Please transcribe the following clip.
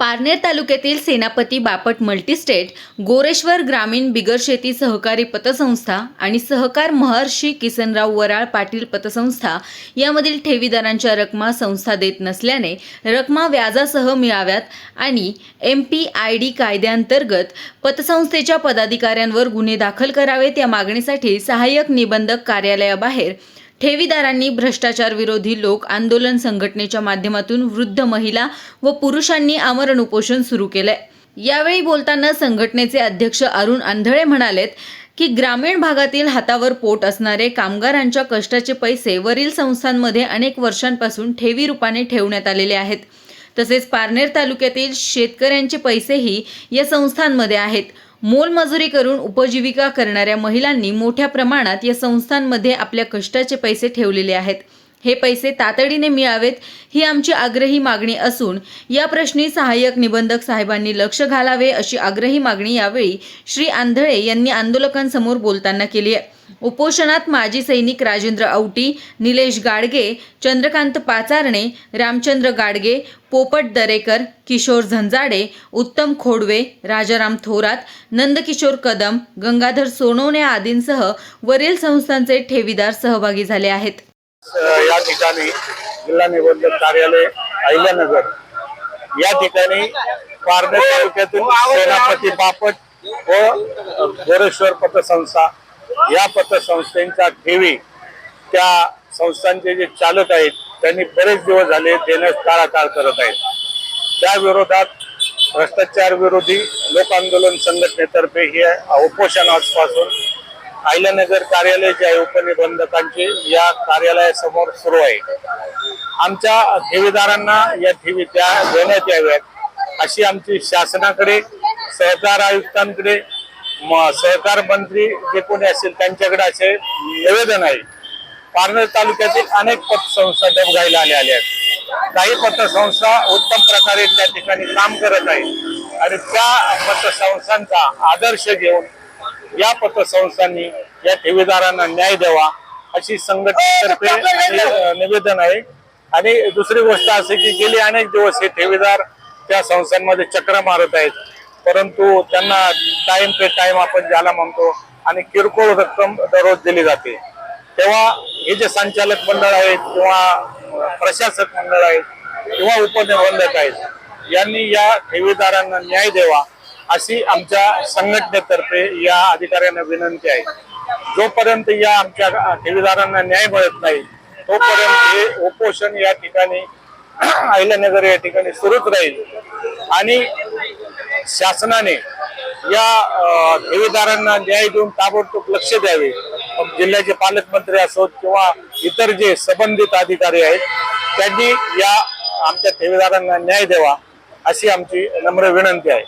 पारनेर तालुक्यातील सेनापती बापट मल्टीस्टेट गोरेश्वर ग्रामीण बिगर शेती सहकारी पतसंस्था आणि सहकार महर्षी किसनराव वराळ पाटील पतसंस्था यामधील ठेवीदारांच्या रकमा संस्था देत नसल्याने रकमा व्याजासह मिळाव्यात आणि एम पी आय डी कायद्याअंतर्गत पतसंस्थेच्या पदाधिकाऱ्यांवर गुन्हे दाखल करावेत या मागणीसाठी सहाय्यक निबंधक कार्यालयाबाहेर ठेवीदारांनी भ्रष्टाचार विरोधी लोक आंदोलन संघटनेच्या माध्यमातून वृद्ध महिला व पुरुषांनी आमरण उपोषण सुरू केलंय. यावेळी बोलताना संघटनेचे अध्यक्ष अरुण आंधळे म्हणालेत की ग्रामीण भागातील हातावर पोट असणारे कामगारांच्या कष्टाचे पैसे वरील संस्थांमध्ये अनेक वर्षांपासून ठेवी रूपाने ठेवण्यात आलेले आहेत. तसेच पारनेर तालुक्यातील शेतकऱ्यांचे पैसेही या संस्थांमध्ये आहेत. मोलमजुरी करून उपजीविका करणाऱ्या महिलांनी मोठ्या प्रमाणात या संस्थांमध्ये आपल्या कष्टाचे पैसे ठेवलेले आहेत. हे पैसे तातडीने मिळावेत ही आमची आग्रही मागणी असून या प्रश्नी सहाय्यक निबंधक साहेबांनी लक्ष घालावे अशी आग्रही मागणी यावेळी श्री आंधळे यांनी आंदोलकांसमोर बोलताना केली आहे. उपोषणात माजी सैनिक राजेंद्र औटी निलेश गाडगे चंद्रकांत पाचारणे रामचंद्र गाडगे पोपट दरेकर किशोर झंजाडे उत्तम खोडवे राजाराम थोरात नंदकिशोर कदम गंगाधर सोनवणे आदींसह वरील संस्थांचे ठेवीदार सहभागी झाले आहेत. या ठिकाणी जिल्हा निबंधक कार्यालय अहिल्यानगर. या ठिकाणी पारनेर तालुक्यातील सेनापती बापट व गोरेश्वर पतसंस्था या पतसंस्थेच्या ठेवी त्या संस्थांचे जे चालक आहेत त्यांनी बरेच दिवस झाले देण्यास टाळाटाळ करत आहेत. त्या विरोधात भ्रष्टाचार विरोधी लोक आंदोलन संघटनेतर्फे हे उपोषण आजपासून अहिल्यानगर कार्यालय जे आहे उपनिबंधकांचे या कार्यालयासमोर सुरू आहे. आमच्या ठेवीदारांना या ठेवी त्या देण्यात याव्यात अशी आमची शासनाकडे सहकार आयुक्तांकडे सहकार मंत्री जे कोणी असेल त्यांच्याकडे असे निवेदन आहे. पारनेर तालुक्यातील अनेक पतसंस्था डबघाईला आल्या आल्या आहेत. काही पतसंस्था उत्तम प्रकारे त्या ठिकाणी काम करत आहेत. आणि त्या पतसंस्थांचा आदर्श घेऊन या पतसंस्थांनी या ठेवीदारांना न्याय द्यावा अशी संघटनेतर्फे निवेदन आहे. आणि दुसरी गोष्ट असे की गेली अनेक दिवस हे ठेवीदार त्या संस्थांमध्ये चक्र मारत आहेत. परंतु त्यांना टाइम पे टाइम आपण ज्याला म्हणतो आणि किरकोळ रक्कम दररोज दिली जाते. तेव्हा हे जे संचालक मंडळ आहेत किंवा प्रशासक मंडळ आहेत किंवा उपनिबंधक आहेत यांनी या ठेवीदारांना न्याय द्यावा. अशी आमच्या संघटनेतर्फे या अधिकाऱ्यांना विनंती आहे. जोपर्यंत या आमच्या ठेवीदारांना न्याय मिळत नाही तोपर्यंत हे उपोषण या ठिकाणी अहिल्यानगर या ठिकाणी सुरूच राहील. आणि शासनाने या ठेवीदारांना न्याय देऊन ताबडतोब लक्ष द्यावे. जिल्ह्याचे पालकमंत्री असोत किंवा इतर जे संबंधित अधिकारी आहेत त्यांनी या आमच्या ठेवीदारांना न्याय द्यावा अशी आमची नम्र विनंती आहे.